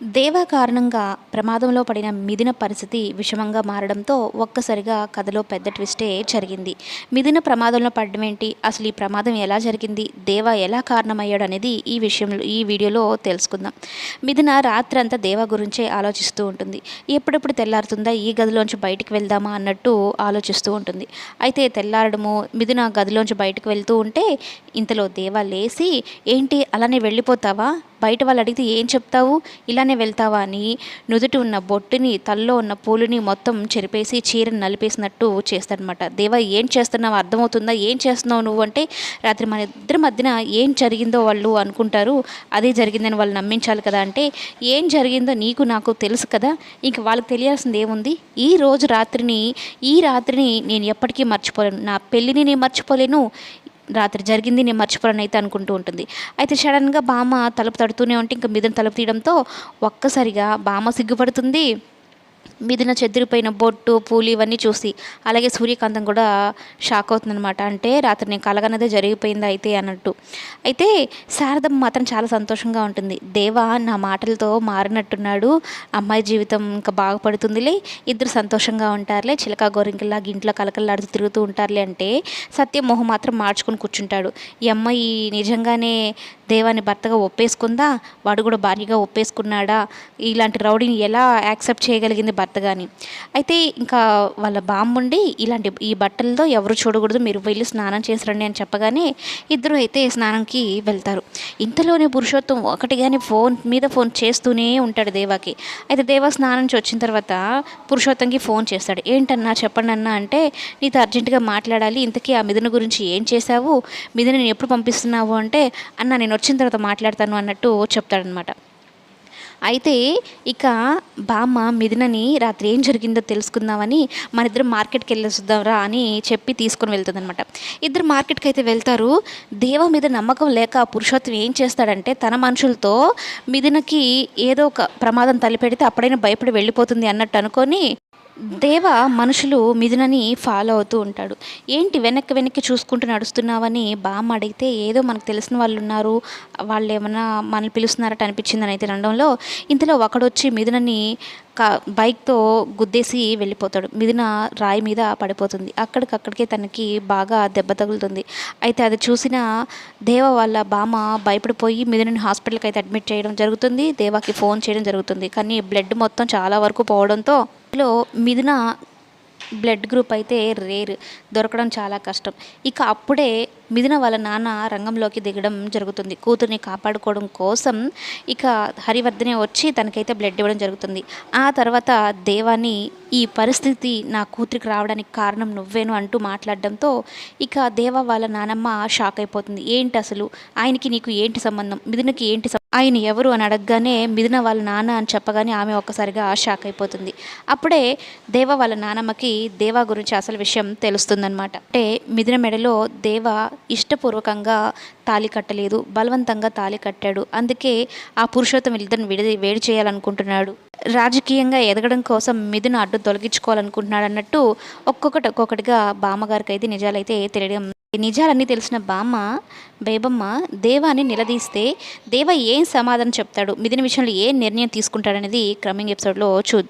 దేవ కారణంగా ప్రమాదంలో పడిన మిథున పరిస్థితి విషమంగా మారడంతో ఒక్కసారిగా కథలో పెద్ద ట్విస్టే జరిగింది. మిథున ప్రమాదంలో పడడం ఏంటి? అసలు ఈ ప్రమాదం ఎలా జరిగింది? దేవ ఎలా కారణమయ్యాడు అనేది ఈ విషయంలో ఈ వీడియోలో తెలుసుకుందాం. మిథున రాత్రంతా దేవ గురించే ఆలోచిస్తూ ఉంటుంది. ఎప్పుడెప్పుడు తెల్లారుతుందా? ఈ గదిలోంచి బయటికి వెళ్దామా? అన్నట్టు ఆలోచిస్తూ ఉంటుంది. అయితే తెల్లారడము మిథున గదిలోంచి బయటకు వెళ్తూ ఉంటే ఇంతలో దేవా లేచి ఏంటి అలానే వెళ్ళిపోతావా? బయట వాళ్ళు అడిగితే ఏం చెప్తావు? ఇలానే వెళ్తావా అని నుదుటి ఉన్న బొట్టుని తల్లో ఉన్న పూలుని మొత్తం చెరిపేసి చీరని నలిపేసినట్టు చేస్తాడనమాట దేవా ఏం చేస్తున్నావు? అర్థమవుతుందా? ఏం చేస్తున్నావు నువ్వు? అంటే రాత్రి మన ఇద్దరి మధ్యన ఏం జరిగిందో వాళ్ళు అనుకుంటారు. అదే జరిగిందని వాళ్ళు నమ్మించాలి కదా. అంటే ఏం జరిగిందో నీకు నాకు తెలుసు కదా. ఇంక వాళ్ళకి తెలియాల్సింది ఏముంది? ఈ రోజు రాత్రిని ఈ రాత్రిని నేను ఎప్పటికీ మర్చిపోలేను. నా పెళ్ళిని నేను మర్చిపోలేను. రాత్రి జరిగింది నేను మర్చిపోరని అయితే అనుకుంటూ ఉంటుంది. అయితే సడన్గా బామ్మ తలుపు తడుతూనే ఉంటే ఇంకా మీద తలుపు తీయడంతో ఒక్కసారిగా బామ్మ సిగ్గుపడుతుంది. మిథున చెదిరిపోయిన బొట్టు పూలు ఇవన్నీ చూసి అలాగే సూర్యకాంతం కూడా షాక్ అవుతుందనమాట అంటే రాత్రి నేను కలగనదే జరిగిపోయింది అయితే అన్నట్టు. అయితే శారదమ్మ మాత్రం చాలా సంతోషంగా ఉంటుంది. దేవా నా మాటలతో మారినట్టున్నాడు. అమ్మాయి జీవితం ఇంకా బాగుపడుతుందిలే ఇద్దరు సంతోషంగా ఉంటారులే. చిలక గోరింకల్లాగా ఇంట్లో కలకల్లాడుతూ తిరుగుతూ ఉంటారులే అంటే సత్యం మొహం మాత్రం మార్చుకొని కూర్చుంటాడు. ఈ అమ్మాయి నిజంగానే దేవాన్ని భర్తగా ఒప్పేసుకుందా? వాడు కూడా భార్యగా ఒప్పేసుకున్నాడా? ఇలాంటి రౌడీని ఎలా యాక్సెప్ట్ చేయగలిగింది భర్త కానీ అయితే ఇంకా వాళ్ళ బామ్ముండి ఇలాంటి ఈ బట్టలతో ఎవరు చూడకూడదు మీరు వెళ్ళి స్నానం చేసి రండి అని చెప్పగానే ఇద్దరు అయితే స్నానంకి వెళ్తారు. ఇంతలోనే పురుషోత్తం ఒకటి కానీ ఫోన్ మీద ఫోన్ చేస్తూనే ఉంటాడు దేవాకి. అయితే దేవా స్నానం నుంచి వచ్చిన తర్వాత పురుషోత్తంకి ఫోన్ చేస్తాడు. ఏంటన్నా చెప్పండి అన్నా అంటే నీతో అర్జెంటుగా మాట్లాడాలి. ఇంతకీ ఆ మిథున గురించి ఏం చేశావు? మిథున నేను ఎప్పుడు పంపిస్తున్నావు అంటే అన్న నేను వచ్చిన తర్వాత మాట్లాడతాను అన్నట్టు చెప్తాడనమాట అయితే ఇక బామ్మ మిథునని రాత్రి ఏం జరిగిందో తెలుసుకుందామని మన ఇద్దరు మార్కెట్కి వెళ్ళొద్దాంరా అని చెప్పి తీసుకొని వెళ్తుందనమాట ఇద్దరు మార్కెట్కి అయితే వెళ్తారు. దేవ మీద నమ్మకం లేక పురుషోత్తం ఏం చేస్తాడంటే తన మనుషులతో మిథునకి ఏదో ఒక ప్రమాదం తలపెడితే అప్పుడైనా భయపడి వెళ్ళిపోతుంది అన్నట్టు అనుకొని దేవ మనుషులు మిథునని ఫాలో అవుతూ ఉంటాడు. ఏంటి వెనక్కి వెనక్కి చూసుకుంటూ నడుస్తున్నావని బామ్మ అడిగితే ఏదో మనకు తెలిసిన వాళ్ళు ఉన్నారు వాళ్ళు ఏమైనా మనల్ని పిలుస్తున్నారట అనిపించిందని అయితే అనడంలో ఇంతలో ఒకడొచ్చి మిథునని కా బైక్తో గుద్దేసి వెళ్ళిపోతాడు. మిథున రాయి మీద పడిపోతుంది. అక్కడికక్కడికే తనకి బాగా దెబ్బ తగులుతుంది. అయితే అది చూసిన దేవ వాళ్ళ బామ భయపడిపోయి మిథునని హాస్పిటల్కి అయితే అడ్మిట్ చేయడం జరుగుతుంది. దేవాకి ఫోన్ చేయడం జరుగుతుంది. కానీ బ్లడ్ మొత్తం చాలా వరకు పోవడంతో లో మిథున బ్లడ్ గ్రూప్ అయితే రేర్. దొరకడం చాలా కష్టం. ఇక అప్పుడే మిథున వాళ్ళ నాన్న రంగంలోకి దిగడం జరుగుతుంది. కూతుర్ని కాపాడుకోవడం కోసం ఇక హరివర్ధనే వచ్చి తనకైతే బ్లడ్ ఇవ్వడం జరుగుతుంది. ఆ తర్వాత దేవాని ఈ పరిస్థితి నా కూతురికి రావడానికి కారణం నువ్వేను అంటూ మాట్లాడడంతో ఇక దేవ వాళ్ళ నానమ్మ షాక్ అయిపోతుంది. ఏంటి అసలు? ఆయనకి నీకు ఏంటి సంబంధం? మిథునకి ఏంటి ఆయన ఎవరు అని అడగగానే మిథున వాళ్ళ నాన్న అని చెప్పగానే ఆమె ఒక్కసారిగా షాక్ అయిపోతుంది. అప్పుడే దేవ వాళ్ళ నానమ్మకి దేవా గురించి అసలు విషయం తెలుస్తుందన్నమాట. అంటే మిథున మెడలో దేవ ఇష్టపూర్వకంగా తాళి కట్టలేదు బలవంతంగా తాళి కట్టాడు. అందుకే ఆ పురుషోత్తం వీళ్ళిద్దరిని విడి వేడి చేయాలనుకుంటున్నాడు. రాజకీయంగా ఎదగడం కోసం మిథున అడ్డు తొలగించుకోవాలనుకుంటున్నాడు అన్నట్టు ఒక్కొక్కటి ఒక్కొక్కటిగా బామ్మగారికి అయితే నిజాలైతే తెలియడం. నిజాలన్నీ తెలిసిన బామ్మ బేబమ్మ దేవాన్ని నిలదీస్తే దేవ ఏం సమాధానం చెప్తాడు మిథున విషయంలో ఏ నిర్ణయం తీసుకుంటాడనేది క్రమింగ్ ఎపిసోడ్లో చూద్దాం.